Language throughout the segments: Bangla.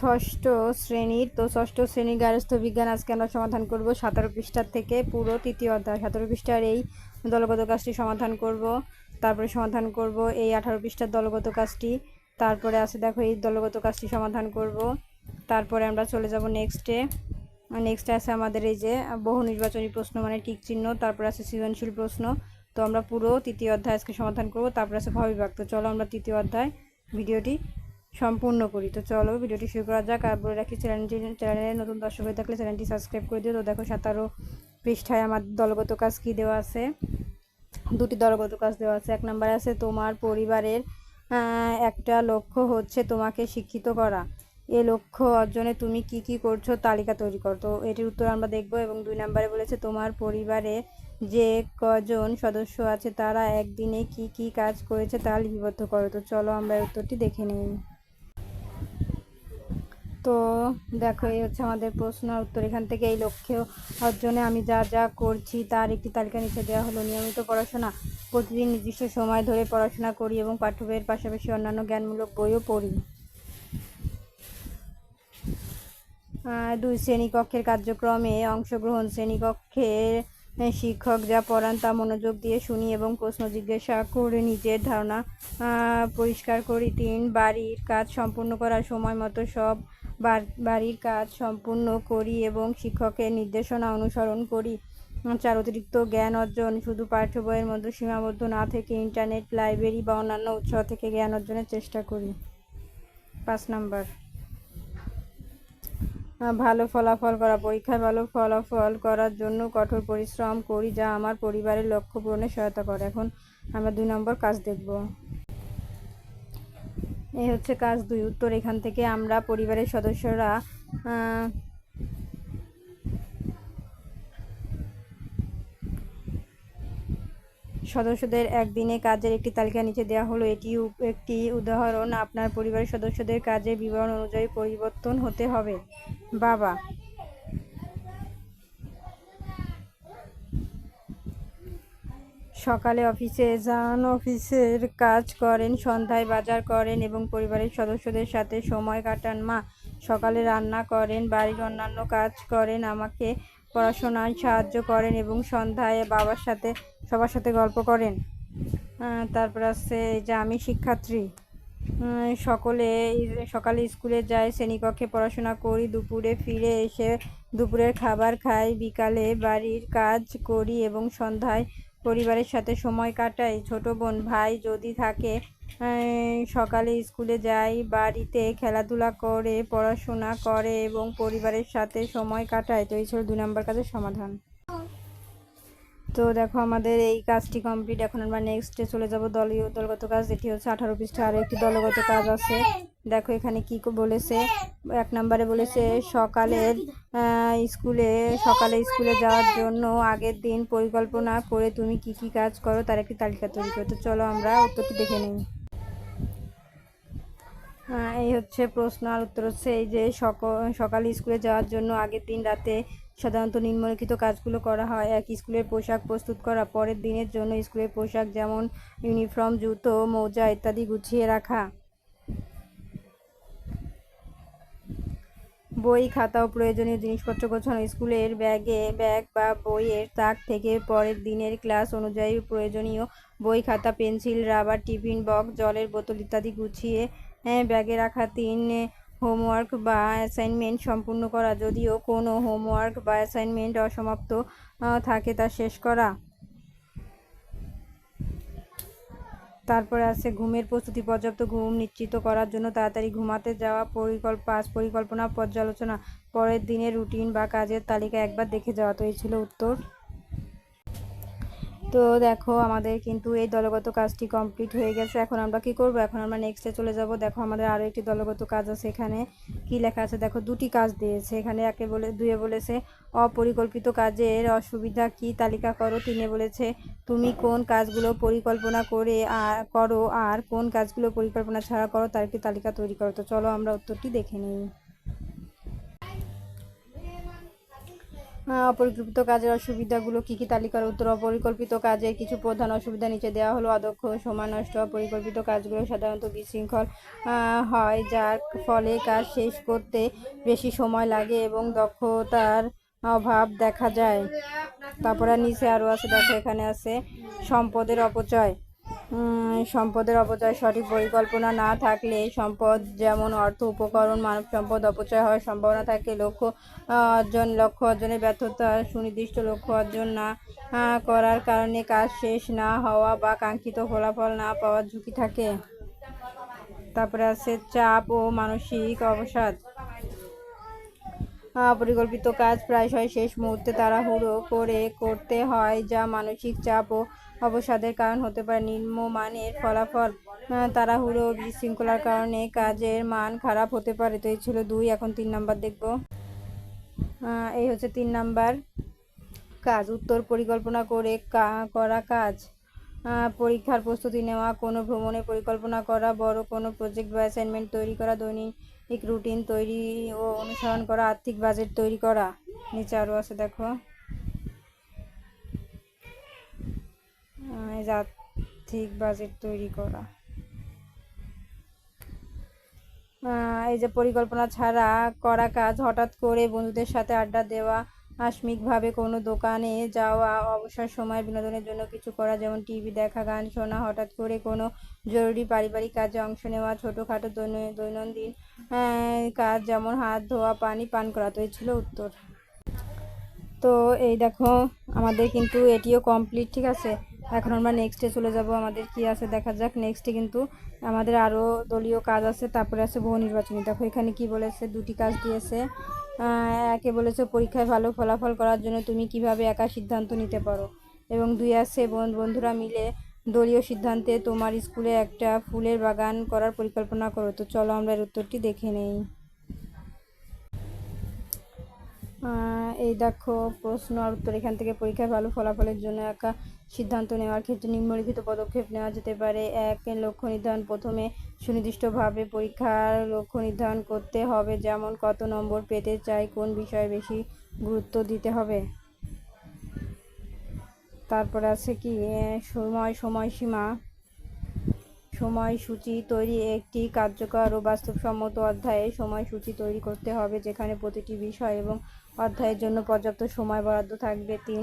ষষ্ঠ শ্রেণির, তো ষষ্ঠ শ্রেণির গার্হস্থ্য বিজ্ঞান আজকে আমরা সমাধান করব সতেরো পৃষ্ঠার থেকে পুরো তৃতীয় অধ্যায়। সতেরো পৃষ্ঠার এই দলগত কাজটি সমাধান করব, তারপরে সমাধান করব এই আঠারো পৃষ্ঠার দলগত কাজটি, তারপরে আছে দেখো এই দলগত কাজটি সমাধান করব, তারপরে আমরা চলে যাব নেক্সটে নেক্সটে আছে আমাদের এই যে বহু নির্বাচনী প্রশ্ন মানে টিক চিহ্ন, তারপরে আছে সৃজনশীল প্রশ্ন, তো আমরা পুরো তৃতীয় অধ্যায় আজকে সমাধান করব, তারপরে আছে ভাবিভাগ তো চলো আমরা তৃতীয় অধ্যায়, ভিডিওটি সম্পূর্ণ করি। তো চলো ভিডিওটি শুরু করা যাক। আর বলে রাখি চ্যানেলটি চ্যানেলে নতুন দর্শক হয়ে থাকলে চ্যানেলটি সাবস্ক্রাইব করে দিও। তো দেখো, সাতারো পৃষ্ঠায় আমার দলগত কাজ কী দেওয়া আছে? দুটি দলগত কাজ দেওয়া আছে। এক নম্বরে আছে, তোমার পরিবারের একটা লক্ষ্য হচ্ছে তোমাকে শিক্ষিত করা। এ লক্ষ্য অর্জনে তুমি কি কি করছ, তালিকা তৈরি করো। তো এটির উত্তর আমরা দেখব। এবং দুই নম্বরে বলেছে, তোমার পরিবারে যে কজন সদস্য আছে, তারা একদিনে কি কি কাজ করেছে তা লিপিবদ্ধ করো। তো চলো আমরা উত্তরটি দেখে নিই। তো দেখো, এই হচ্ছে আমাদের প্রশ্ন উত্তর। এখান থেকে এই লক্ষ্য অর্জনে আমি যা যা করছি তার একটি তালিকা নিচে দেওয়া হলো। নিয়মিত পড়াশোনা, প্রতিদিন নির্দিষ্ট সময় ধরে পড়াশোনা করি এবং পাঠ্য বইয়ের পাশাপাশি অন্যান্য জ্ঞানমূলক বইও পড়ি। দুই শ্রেণীকক্ষের কার্যক্রমে অংশগ্রহণ। শ্রেণীকক্ষের শিক্ষক যা পড়ান তা মনোযোগ দিয়ে শুনি এবং প্রশ্ন জিজ্ঞাসা করে নিজের ধারণা পরিষ্কার করি। তিন, বাড়ির কাজ সম্পূর্ণ করার সময় মতো সব বাড়ির কাজ সম্পূর্ণ করি এবং শিক্ষকের নির্দেশনা অনুসরণ করি। চার, অতিরিক্ত জ্ঞান অর্জন, শুধু পাঠ্য বইয়ের মধ্যে সীমাবদ্ধ না থেকে ইন্টারনেট, লাইব্রেরি বা অন্যান্য উৎস থেকে জ্ঞান অর্জনের চেষ্টা করি। পাঁচ নাম্বার। ভালো ফলাফল করা, পরীক্ষায় ভালো ফলাফল করার জন্য কঠোর পরিশ্রম করি যা আমার পরিবারের লক্ষ্য পূরণে সহায়তা করে। এখন আমরা দুই নম্বর কাজ দেখব। এই হচ্ছে কাজ দুই উত্তর। এখান থেকে আমরা পরিবারের সদস্যরা সদস্যদের একদিনে কাজের একটি তালিকা নিচে দেওয়া হলো। এটি একটি উদাহরণ। আপনার পরিবারের সদস্যদের কাজে বিবরণ অনুযায়ী পরিবর্তন হতে হবে। বাবা সকালে অফিসে যান, অফিসের কাজ করেন, সন্ধ্যায় বাজার করেন এবং পরিবারের সদস্যদের সাথে সময় কাটান। মা, সকালে রান্না করেন, বাড়ির অন্যান্য কাজ করেন, আমাকে পড়াশোনায় সাহায্য করেন এবং সন্ধ্যায় বাবার সাথে, সবার সাথে গল্প করেন। তারপর আছে যে আমি শিক্ষার্থী। সকলে সকালে স্কুলে যাই, শ্রেণীকক্ষে পড়াশোনা করি, দুপুরে ফিরে এসে দুপুরের খাবার খাই, বিকালে বাড়ির কাজ করি এবং সন্ধ্যায় পরিবারের সাথে সময় কাটাই ছোট বোন ভাই যদি থাকে সকালে স্কুলে যাই বাড়িতে খেলাধুলা করে, পড়াশোনা করে এবং পরিবারের সাথে সময় কাটায়, তো এই ছিল দুই নম্বর কাজের সমাধান। তো দেখো আমাদের এই কাজটি কমপ্লিট এখন আমরা নেক্সটে চলে যাব দলীয় দলগত কাজ। যেটি হচ্ছে আঠারো পৃষ্ঠা আরও একটি দলগত কাজ আছে। দেখো এখানে কি বলেছে এক নম্বরে বলেছে সকালের স্কুলে সকালে স্কুলে যাওয়ার জন্য আগের দিন পরিকল্পনা করে তুমি কি কি কাজ করো তার একটি তালিকা তৈরি করো। তো চলো আমরা উত্তরটি দেখে নিই। আহ, এই হচ্ছে প্রশ্ন আর উত্তর হচ্ছে এই যে সক- সকালে স্কুলে যাওয়ার জন্য আগের দিন রাতে সাধারণত নিম্নলিখিত কাজগুলো করা হয়। এক স্কুলের পোশাক প্রস্তুত করা পরের দিনের জন্য স্কুলের পোশাক যেমন ইউনিফর্ম জুতো মোজা ইত্যাদি গুছিয়ে রাখা। বই খাতা ও প্রয়োজনীয় জিনিসপত্র গোছানো, স্কুলের ব্যাগে ব্যাগ বা বইয়ের তাক থেকে পরের দিনের ক্লাস অনুযায়ী প্রয়োজনীয় বই, খাতা, পেন্সিল, রাবার, টিফিন বক্স, জলের বোতল ইত্যাদি গুছিয়ে ব্যাগে রাখা তিন হোমওয়ার্ক বা অ্যাসাইনমেন্ট সম্পূর্ণ করা। যদিও কোনো হোমওয়ার্ক বা অ্যাসাইনমেন্ট অসমাপ্ত থাকে তা শেষ করা। তারপরে আছে ঘুমের প্রস্তুতি, পর্যাপ্ত ঘুম নিশ্চিত করার জন্য তাড়াতাড়ি ঘুমাতে যাওয়া, পরিকল্প পরিকল্পনা, পর্যালোচনা, পরের দিনের রুটিন বা কাজের তালিকা একবার দেখে যাওয়া, তো এই ছিল উত্তর। তো দেখো, আমাদের কিন্তু এই দলগত কাজটি কমপ্লিট হয়ে গেছে। এখন আমরা কি করব? এখন আমরা নেক্সটে চলে যাব। দেখো, আমাদের আরও একটি দলগত কাজ আছে এখানে। কি লেখা আছে? দেখো, দুটি কাজ দিয়েছে। এখানে একে বলে, দুয়ে বলেছে, অপরিকল্পিত কাজের অসুবিধা কি? তালিকা করো। তিনে বলেছে, তুমি কোন কাজগুলো পরিকল্পনা করে আর করো? আর কোন কাজগুলো পরিকল্পনা ছাড়া করো? তার একটি তালিকা তৈরি করো। তো চলো, আমরা উত্তরটি দেখে নিই। অপরিকল্পিত কাজের অসুবিধাগুলো কী কী তালিকার উত্তর? অপরিকল্পিত কাজের কিছু প্রধান অসুবিধা নিচে দেওয়া হলো। অদক্ষ সময় নষ্ট, অপরিকল্পিত কাজগুলো সাধারণত বিশৃঙ্খল হয়, যার ফলে কাজ শেষ করতে বেশি সময় লাগে এবং দক্ষতার অভাব দেখা যায়। তারপরে নিচে আরও আছে, দেখো এখানে আছে, সম্পদের অপচয়। সম্পদের অপচয় সঠিক পরিকল্পনা না থাকলে সম্পদ যেমন অর্থ, উপকরণ, মানব সম্পদ অপচয় হওয়ার সম্ভাবনা থাকে। লক্ষ্য অর্জন, লক্ষ্য অর্জনের ব্যর্থতা সুনির্দিষ্ট, লক্ষ্য অর্জন না করার কারণে কাজ শেষ না হওয়া বা কাঙ্ক্ষিত ফলাফল না পাওয়ার ঝুঁকি থাকে। তারপরে আছে চাপ ও মানসিক অবসাদ। পরিকল্পিত কাজ প্রায়শই শেষ মুহূর্তে তাড়াহুড়ো করে করতে হয়, যা মানসিক চাপ ও অবসাদের কারণ হতে পারে নিম্নমানের ফলাফল। তাড়াহুড়ো, বিশৃঙ্খলার কারণে কাজের মান খারাপ হতে পারে। তো এই ছিল দুই, এখন তিন নাম্বার দেখব। এই হচ্ছে তিন নাম্বার কাজ। উত্তর পরিকল্পনা করে করা কাজ। পরীক্ষার প্রস্তুতি নেওয়া, কোনো ভ্রমণের পরিকল্পনা করা, বড় কোনো প্রজেক্ট বা অ্যাসাইনমেন্ট তৈরি করা, দৈনিক রুটিন তৈরি ও অনুসরণ করা, আর্থিক বাজেট তৈরি করা। নিচে আরও আছে, দেখো। আর্থিক বাজেট তৈরি করা। এই যে পরিকল্পনা ছাড়া করা কাজ হঠাৎ করে বন্ধুদের সাথে আড্ডা দেওয়া আকস্মিকভাবে কোনো দোকানে যাওয়া, অবসর সময় বিনোদনের জন্য কিছু করা, যেমন টিভি দেখা, গান শোনা, হঠাৎ করে কোনো জরুরি পারিবারিক কাজে অংশ নেওয়া, ছোটোখাটো দৈন- দৈনন্দিন কাজ যেমন হাত ধোয়া, পানি পান করা, তো ছিল উত্তর। তো এই দেখো, আমাদের কিন্তু এটিও কমপ্লিট ঠিক আছে? এখন আমরা নেক্সটে চলে যাব, আমাদের কি আছে দেখা যাক নেক্সটে কিন্তু আমাদের আরও দলীয় কাজ আছে, তারপরে আছে বহু নির্বাচনী। দেখো, এখানে কি বলেছে, দুটি কাজ দিয়েছে। একে বলেছে পরীক্ষায় ভালো ফলাফল করার জন্য তুমি কীভাবে একা সিদ্ধান্ত নিতে পারো? এবং দুই আছে, বন- বন্ধুরা মিলে দলীয় সিদ্ধান্তে তোমার স্কুলে একটা ফুলের বাগান করার পরিকল্পনা করো। তো চলো আমরা এর উত্তরটি দেখে নেই। এই দেখো, প্রশ্ন আর উত্তর এখান থেকে পরীক্ষায় ভালো ফলাফলের জন্য একা সিদ্ধান্ত নেওয়ার ক্ষেত্রে নিম্নলিখিত পদক্ষেপ নেওয়া যেতে পারে। এক, লক্ষ্য নির্ধারণ। প্রথমে সুনির্দিষ্টভাবে পরীক্ষার লক্ষ্য নির্ধারণ করতে হবে, যেমন কত নম্বর পেতে চাই, কোন বিষয়ে বেশি গুরুত্ব দিতে হবে। তারপরে আছে কি? সময়, সময়সীমা। সময়সূচি তৈরি একটি কার্যকর ও বাস্তবসম্মত অধ্যায়ে সময়সূচি তৈরি করতে হবে, যেখানে প্রতিটি বিষয় এবং অধ্যায়ের জন্য পর্যাপ্ত সময় বরাদ্দ থাকবে। তিন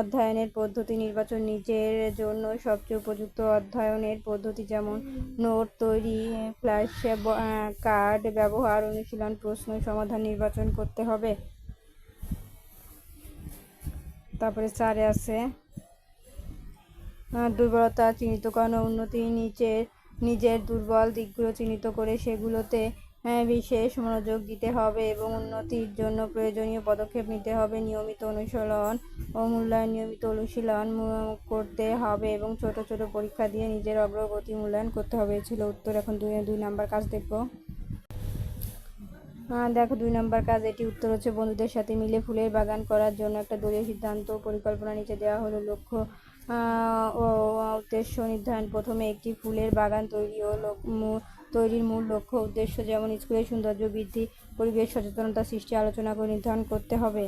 অধ্যয়নের পদ্ধতি, নির্বাচন নিজের জন্য সবচেয়ে উপযুক্ত অধ্যয়নের পদ্ধতি যেমন নোট তৈরি, ফ্ল্যাশ কার্ড ব্যবহার, অনুশীলন, প্রশ্ন সমাধান, নির্বাচন করতে হবে। তারপরে চারে আছে দুর্বলতা, চিহ্নিতকরণ উন্নতি, নিচের, নিজের দুর্বল দিকগুলো চিহ্নিত করে সেগুলোতে বিশেষ মনোযোগ দিতে হবে এবং উন্নতির জন্য প্রয়োজনীয় পদক্ষেপ নিতে হবে। নিয়মিত অনুশীলন ও মূল্যায়ন, নিয়মিত অনুশীলন করতে হবে এবং ছোট ছোট পরীক্ষা দিয়ে নিজের অগ্রগতি মূল্যায়ন করতে হবে। ছিল উত্তর। এখন দুই দুই নাম্বার কাজ দেখব। দেখো দুই নম্বর কাজ। এটি উত্তর হচ্ছে বন্ধুদের সাথে মিলে ফুলের বাগান করার জন্য একটা দলীয় সিদ্ধান্ত। পরিকল্পনা নিচে দেওয়া হলো লক্ষ্য ও উদ্দেশ্য নির্ধারণ। প্রথমে একটি ফুলের বাগান তৈরি ও তৈরির মূল লক্ষ্য উদ্দেশ্য যেমন স্কুলের সৌন্দর্য বৃদ্ধি, পরিবেশ সচেতনতা সৃষ্টি, আলোচনা করে নির্ধারণ করতে হবে।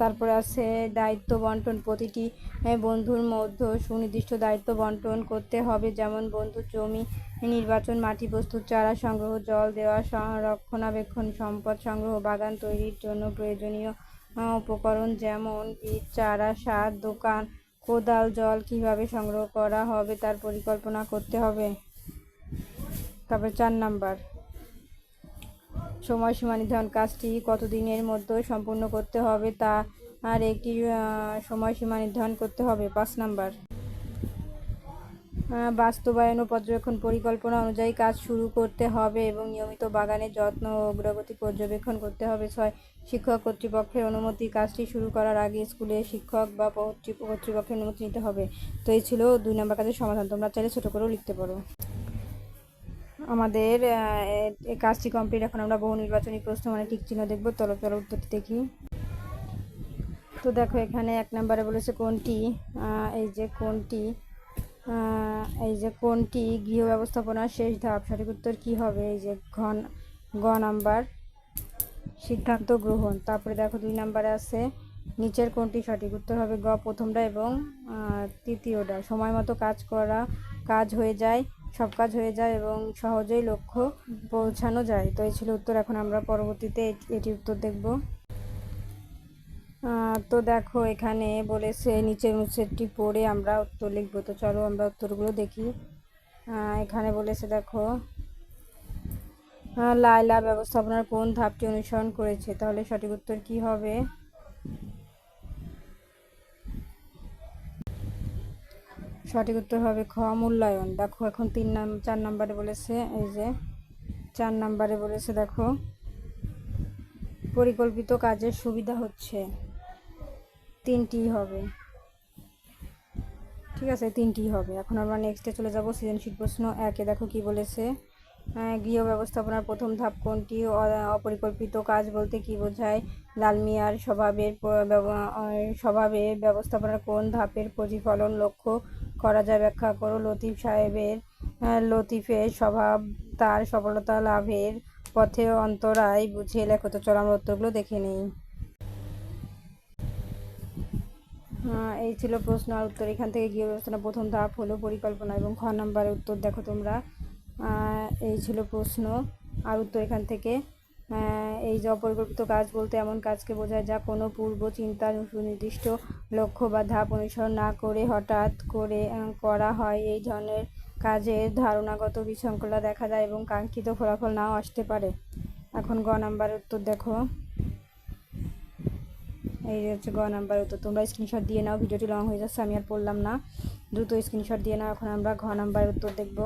তারপরে আছে দায়িত্ব বন্টন। প্রতিটি বন্ধুর মধ্যে সুনির্দিষ্ট দায়িত্ব বন্টন করতে হবে। যেমন বন্ধুর জমি নির্বাচন, মাটি প্রস্তুত, চারা সংগ্রহ, জল দেওয়া রক্ষণাবেক্ষণ সম্পদ সংগ্রহ, বাগান তৈরির জন্য প্রয়োজনীয় উপকরণ যেমন বীজ, চারা, সার, দোকান কোদাল, জল কীভাবে সংগ্রহ করা হবে তার পরিকল্পনা করতে হবে। তারপর চার নাম্বার। সময়সীমা নির্ধারণ কাজটি কতদিনের মধ্যে সম্পূর্ণ করতে হবে তা আর একটি সময়সীমা নির্ধারণ করতে হবে। পাঁচ নাম্বার। বাস্তবায়ন ও পর্যবেক্ষণ পরিকল্পনা অনুযায়ী কাজ শুরু করতে হবে এবং নিয়মিত বাগানের যত্ন ও অগ্রগতি পর্যবেক্ষণ করতে হবে। ছয়, শিক্ষক কর্তৃপক্ষের অনুমতি, কাজটি শুরু করার আগে স্কুলে শিক্ষক বা কর্তৃপক্ষের অনুমতি নিতে হবে। তো এই ছিল দুই নম্বর কাজের সমাধান। তোমরা চাইলে ছোটো করেও লিখতে পারো। আমাদের কাজটি কমপ্লিট। এখন আমরা বহু নির্বাচনী প্রশ্ন মানে টিক চিহ্ন দেখব। চলো চলো উত্তরটি দেখি। তো দেখো, এখানে এক নম্বরে বলেছে কোনটি? এই যে কোনটি? এই যে কোনটি গৃহ ব্যবস্থাপনার শেষ ধাপ, সঠিক উত্তর কি হবে? এই যে ঘন, গ নাম্বার, সিদ্ধান্ত গ্রহণ। তারপরে দেখো দুই নাম্বারে আছে, নিচের কোনটি সঠিক? উত্তর হবে গ, প্রথমটা এবং তৃতীয়টা। সময় মতো কাজ করা, কাজ হয়ে যায়, সব কাজ হয়ে যায় এবং সহজেই লক্ষ্য পৌঁছানো যায়। তো এই ছিল উত্তর। এখন আমরা পরবর্তীতে এটি- উত্তর দেখব। তো দেখো এখানে বলেছে, নিচের মুচেরটি পড়ে আমরা উত্তর লিখব। তো চলো আমরা উত্তরগুলো দেখি। এখানে বলেছে দেখো লাইলা ব্যবস্থাপনার কোন ধাপটি অনুসরণ করেছে? তাহলে সঠিক উত্তর কি হবে? সঠিক উত্তর হবে খ, মূল্যায়ন। দেখো, এখন তিন নাম, চার নাম্বারে বলেছে, এই যে চার নাম্বারে বলেছে দেখো, পরিকল্পিত কাজের সুবিধা হচ্ছে। তিনটি হবে। ঠিক আছে তিনটি হবে। এখন আমরা নেক্সটে চলে যাব সৃজনশীল প্রশ্ন একে দেখো কি বলেছে? গৃহ ব্যবস্থাপনার প্রথম ধাপ কোনটি? অপরিকল্পিত কাজ বলতে কি বোঝায়? লালমিয়ার স্বভাবের স্বভাবে ব্যবস্থাপনার কোন ধাপের প্রতিফলন লক্ষ্য করা যায়? ব্যাখ্যা করো। লতিফ সাহেবের লতিফের স্বভাব, তার সফলতা লাভের পথে অন্তরায় বুঝিয়ে লেখো। তো চলো আমরা উত্তরগুলো দেখে নিই। এই ছিল প্রশ্ন আর উত্তর। এখান থেকে গৃহ ব্যবস্থাপনা প্রথম ধাপ হলো পরিকল্পনা এবং খ নম্বরের উত্তর দেখো তোমরা। এই ছিল প্রশ্ন আর উত্তর এখান থেকে। এই যে অপরিকল্পিত কাজ বলতে এমন কাজকে বোঝায় যা কোনো পূর্ব চিন্তার সুনির্দিষ্ট লক্ষ্য বা ধাপ অনুসরণ না করে হঠাৎ করে করা হয়। এই ধরনের কাজের ধারণাগত বিশৃঙ্খলা দেখা যায় এবং কাঙ্ক্ষিত ফলাফল নাও আসতে পারে। এখন গ নাম্বারের উত্তর দেখো। এই হচ্ছে গ নাম্বার উত্তর তোমরা স্ক্রিনশট দিয়ে নাও ভিডিওটি লং হয়ে যাচ্ছে, আমি আর পড়লাম না। দ্রুত স্ক্রিনশট দিয়ে নাও, এখন আমরা ঘ নাম্বার উত্তর দেখব।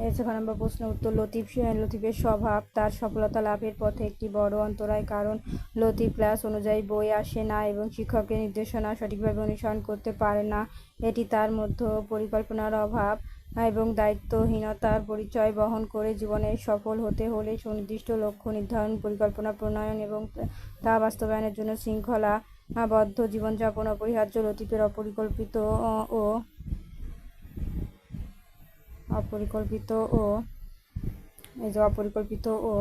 এই হচ্ছে ঘ নাম্বার প্রশ্ন উত্তর। লতিফ লতিফের স্বভাব, তার সফলতা লাভের পথে একটি বড় অন্তরায় কারণ লতিফ ক্লাস অনুযায়ী বই আসে না এবং শিক্ষকের নির্দেশনা সঠিকভাবে অনুসরণ করতে পারে না। এটি তার মধ্যে পরিকল্পনার অভাব। এবং দায়িত্বহীনতার পরিচয় বহন করে জীবনে সফল হতে হলে সুনির্দিষ্ট লক্ষ্য নির্ধারণ, পরিকল্পনা প্রণয়ন এবং তা বাস্তবায়নের জন্য শৃঙ্খলা শৃঙ্খলাবদ্ধ জীবনযাপন অপরিহার্য লতিফের অপরিকল্পিত ও- অপরিকল্পিত ও এই যে অপরিকল্পিত ও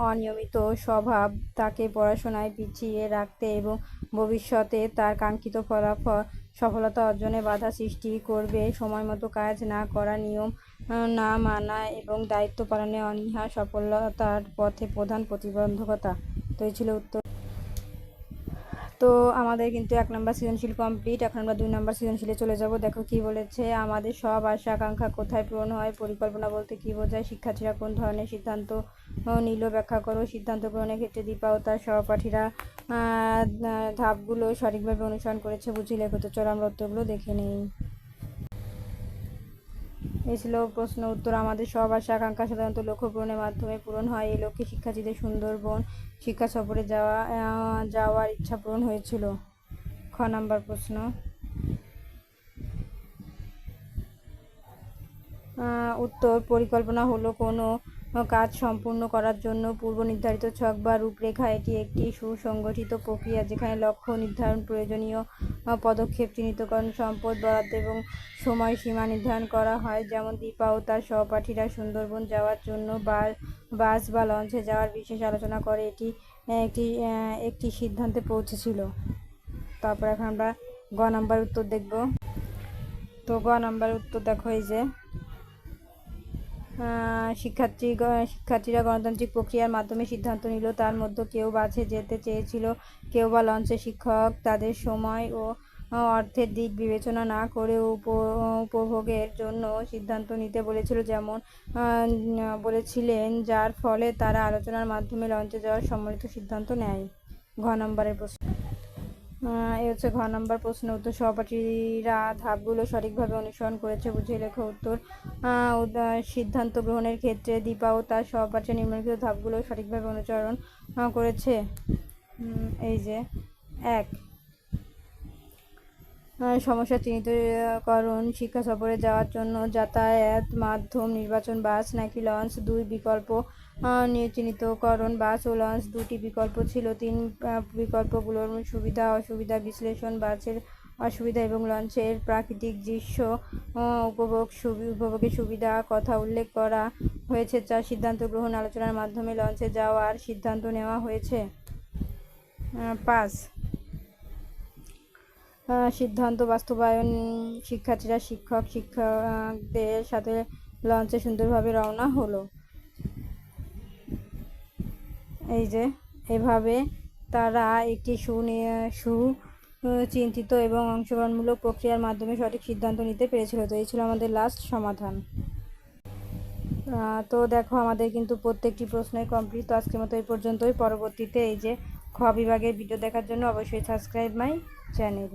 অনিয়মিত স্বভাব তাকে পড়াশোনায় পিছিয়ে রাখতে এবং ভবিষ্যতে তার কাঙ্ক্ষিত ফলাফল সফলতা অর্জনে বাধা সৃষ্টি করবে। সময় মতো কাজ না করা, নিয়ম না মানা এবং দায়িত্ব পালনে অনীহা সফলতার পথে প্রধান প্রতিবন্ধকতা। তো এই ছিল উত্তর। তো আমাদের কিন্তু এক নম্বর সৃজনশীল কমপ্লিট এখন আমরা দুই নম্বর সৃজনশীলে চলে যাব। দেখো কি বলেছে, আমাদের সব আশা, আকাঙ্ক্ষা কোথায় পূরণ হয়, পরিকল্পনা বলতে কি বোঝায়? শিক্ষার্থীরা কোন ধরনের সিদ্ধান্ত নিল? ব্যাখ্যা করো। সিদ্ধান্ত গ্রহণের ক্ষেত্রে দীপা ও তার সহপাঠীরা ধাপগুলো সঠিকভাবে অনুসরণ করেছে বুঝিয়ে লেখো তো চলো আমরা উত্তরগুলো দেখে নিই। ছিল প্রশ্ন উত্তর। আমাদের সব আশা, আকাঙ্ক্ষা সাধারণত লক্ষ্য পূরণের মাধ্যমে পূরণ হয়। এই লক্ষ্যে শিক্ষার্থীদের সুন্দরবন, শিক্ষা সফরে যাওয়া যাওয়ার ইচ্ছা পূরণ হয়েছিল। খ নাম্বার প্রশ্ন। উত্তর, পরিকল্পনা হলো কোনো কাজ সম্পূর্ণ করার জন্য পূর্ব নির্ধারিত ছক বা রূপরেখা এটি একটি সুসংগঠিত প্রক্রিয়া যেখানে লক্ষ্য নির্ধারণ প্রয়োজনীয় পদক্ষেপ, চিহ্নিতকরণ, সম্পদ বরাদ্দ এবং সময়সীমা নির্ধারণ করা হয়। যেমন দীপা ও তার সহপাঠীরা সুন্দরবন যাওয়ার জন্য বাস বা লঞ্চে যাওয়ার বিশেষ আলোচনা করে। এটি একটি একটি সিদ্ধান্তে পৌঁছেছিল। তারপর এখন আমরা গ নাম্বার উত্তর দেখব। তো গ নাম্বার উত্তর দেখো এই যে শিক্ষার্থী শিক্ষার্থীরা গণতান্ত্রিক প্রক্রিয়ার মাধ্যমে সিদ্ধান্ত নিল, তার মধ্যে কেউ বাসে যেতে চেয়েছিল, কেউ বা লঞ্চে শিক্ষক তাদের সময় ও অর্থের দিক বিবেচনা না করে উপ- উপভোগের জন্য সিদ্ধান্ত নিতে বলেছিল, যেমন বলেছিলেন, যার ফলে তারা আলোচনার মাধ্যমে লঞ্চে যাওয়ার সম্মিলিত সিদ্ধান্ত নেয়। ঘ নম্বরের প্রশ্ন। এই হচ্ছে ঘ নম্বর প্রশ্ন উত্তর। সহপাঠীরা ধাপগুলো সঠিকভাবে অনুসরণ করেছে বুঝে লেখা উত্তর। সিদ্ধান্ত গ্রহণের ক্ষেত্রে দীপা ও তার সহপাঠী নিম্নলিখিত ধাপগুলো সঠিকভাবে অনুসরণ করেছে। এই যে, এক সমস্যা চিহ্নিত চিহ্নিতকরণ শিক্ষা সফরে যাওয়ার জন্য যাতায়াত মাধ্যম নির্বাচন বাস নাকি লঞ্চ? দুই বিকল্প চিহ্নিতকরণ বাস ও লঞ্চ দুটি বিকল্প ছিল। তিন বিকল্পগুলোর সুবিধা অসুবিধা বিশ্লেষণ বাসের অসুবিধা এবং লঞ্চের প্রাকৃতিক দৃশ্য উপভোগ উপভোগের সুবিধা কথা উল্লেখ করা হয়েছে যা সিদ্ধান্ত গ্রহণ আলোচনার মাধ্যমে লঞ্চে যাওয়ার সিদ্ধান্ত নেওয়া হয়েছে। আহ, সিদ্ধান্ত বাস্তবায়ন, শিক্ষার্থীরা শিক্ষক, শিক্ষকদের সাথে লঞ্চে সুন্দরভাবে রওনা হলো। এই যে, এভাবে তারা একটি সুনি- সুচিন্তিত এবং অংশগ্রহণমূলক প্রক্রিয়ার মাধ্যমে সঠিক সিদ্ধান্ত নিতে পেরেছিল। তো এই ছিল আমাদের লাস্ট সমাধান। তো দেখো, আমাদের কিন্তু প্রত্যেকটি প্রশ্নই কমপ্লিট তো আজকের মতো এই পর্যন্তই। পরবর্তীতে এই যে, খ বিভাগের ভিডিও দেখার জন্য অবশ্যই সাবস্ক্রাইব মাই চ্যানেল